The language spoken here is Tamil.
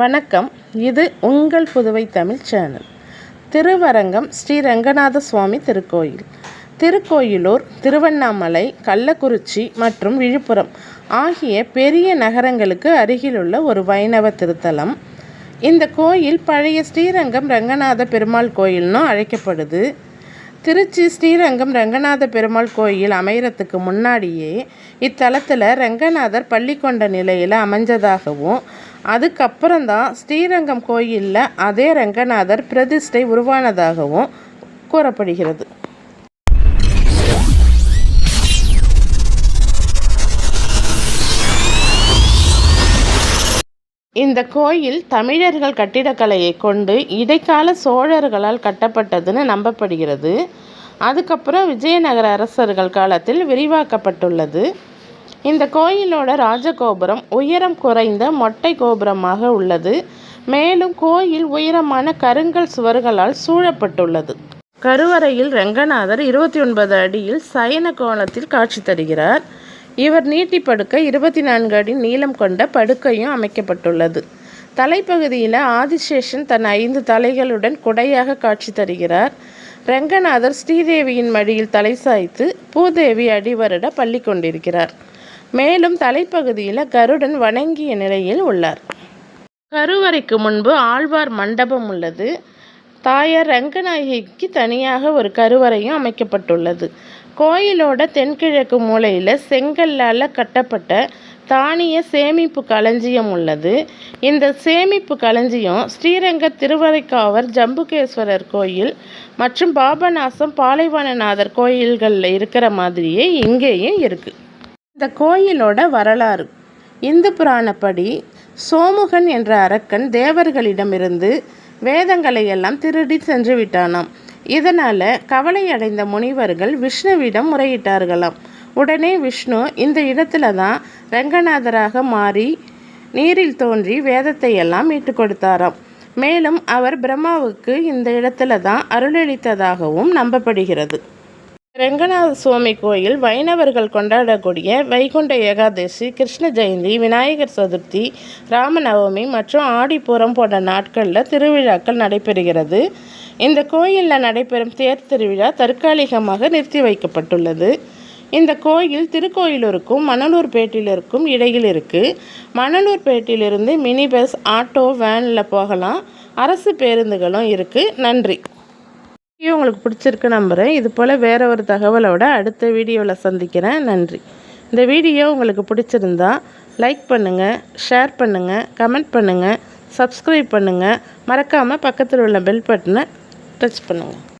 வணக்கம். இது உங்கள் புதுவை தமிழ் சேனல். திருவரங்கம் ஸ்ரீ ரங்கநாத சுவாமி திருக்கோயில். திருக்கோயிலூர் திருவண்ணாமலை கள்ளக்குறிச்சி மற்றும் விழுப்புரம் ஆகிய பெரிய நகரங்களுக்கு அருகிலுள்ள ஒரு வைணவ திருத்தலம். இந்த கோயில் பழைய ஸ்ரீரங்கம் ரங்கநாத பெருமாள் கோயில்னு அழைக்கப்படுது. திருச்சி ஸ்ரீரங்கம் ரங்கநாத பெருமாள் கோயில் அமையறதுக்கு முன்னாடியே இத்தலத்தில் ரங்கநாதர் பள்ளி கொண்ட நிலையில் அமைஞ்சதாகவும் அதுக்கப்புறம் தான் ஸ்ரீரங்கம் கோயிலில் அதே ரங்கநாதர் பிரதிஷ்டை உருவானதாகவும் கூறப்படுகிறது. இந்த கோயில் தமிழர்கள் கட்டிடக்கலையை கொண்டு இடைக்கால சோழர்களால் கட்டப்பட்டதுன்னு நம்பப்படுகிறது. அதுக்கப்புறம் விஜயநகர அரசர்கள் காலத்தில் விரிவாக்கப்பட்டுள்ளது. இந்த கோயிலோட ராஜகோபுரம் உயரம் குறைந்த மொட்டை கோபுரமாக உள்ளது. மேலும் கோயில் உயரமான கருங்கல் சுவர்களால் சூழப்பட்டுள்ளது. கருவறையில் ரங்கநாதர் இருபத்தி ஒன்பது அடியில் சயன கோலத்தில் காட்சி தருகிறார். இவர் நீட்டி படுக்க இருபத்தி நான்கு அடி நீளம் கொண்ட படுக்கையும் அமைக்கப்பட்டுள்ளது. தலைப்பகுதியில் ஆதிசேஷன் தன் ஐந்து தலைகளுடன் குடையாக காட்சி தருகிறார். ரங்கநாதர் ஸ்ரீதேவியின் மடியில் தலை சாய்த்து பூதேவி அடிவருட பள்ளி கொண்டிருக்கிறார். மேலும் தலைப்பகுதியில் கருடன் வணங்கிய நிலையில் உள்ளார். கருவறைக்கு முன்பு ஆழ்வார் மண்டபம் உள்ளது. தாயார் ரங்கநாயகிக்கு தனியாக ஒரு கருவறையும் அமைக்கப்பட்டுள்ளது. கோயிலோட தென்கிழக்கு மூலையில் செங்கல்லால் கட்டப்பட்ட தானிய சேமிப்பு களஞ்சியம் உள்ளது. இந்த சேமிப்பு களஞ்சியம் ஸ்ரீரங்க திருவரைக்காவர் ஜம்புகேஸ்வரர் கோயில் மற்றும் பாபநாசம் பாலைவனநாதர் கோயில்களில் இருக்கிற மாதிரியே இங்கேயும் இருக்குது இந்த கோயிலோட வரலாறு. இந்து புராணப்படி சோமுகன் என்ற அரக்கன் தேவர்களிடமிருந்து வேதங்களை எல்லாம் திருடி சென்று விட்டானாம். இதனால் கவலையடைந்த முனிவர்கள் விஷ்ணுவிடம் முறையிட்டார்களாம். உடனே விஷ்ணு இந்த இடத்துல தான் ரங்கநாதராக மாறி நீரில் தோன்றி வேதத்தை எல்லாம் மீட்டு கொடுத்தாராம். மேலும் அவர் பிரம்மாவுக்கு இந்த இடத்துல தான் அருளளித்ததாகவும் நம்பப்படுகிறது. ரெங்கநாத சுவாமி கோயில் வைணவர்கள் கொண்டாடக்கூடிய வைகுண்ட ஏகாதசி கிருஷ்ண ஜெயந்தி விநாயகர் சதுர்த்தி ராமநவமி மற்றும் ஆடிப்பூரம் போன்ற நாட்களில் திருவிழாக்கள் நடைபெறுகிறது. இந்த கோயிலில் நடைபெறும் தேர் திருவிழா தற்காலிகமாக நிறுத்தி வைக்கப்பட்டுள்ளது. இந்த கோயில் திருக்கோயிலூருக்கும் மணலூர்பேட்டிலிருக்கும் இடையில் இருக்குது மணலூர்பேட்டிலிருந்து மினி பஸ் ஆட்டோ வேனில் போகலாம். அரசு பேருந்துகளும் இருக்குது நன்றி. வீடியோ உங்களுக்கு பிடிச்சிருக்கு நம்புகிறேன் இது போல் வேறு ஒரு தகவலோட அடுத்த வீடியோவில் சந்திக்கிறேன். நன்றி. இந்த வீடியோ உங்களுக்கு பிடிச்சிருந்தா லைக் பண்ணுங்கள் ஷேர் பண்ணுங்கள் கமெண்ட் பண்ணுங்கள் சப்ஸ்கிரைப் பண்ணுங்கள் மறக்காமல் பக்கத்தில் உள்ள பெல் பட்டனை டச் பண்ணுங்கள்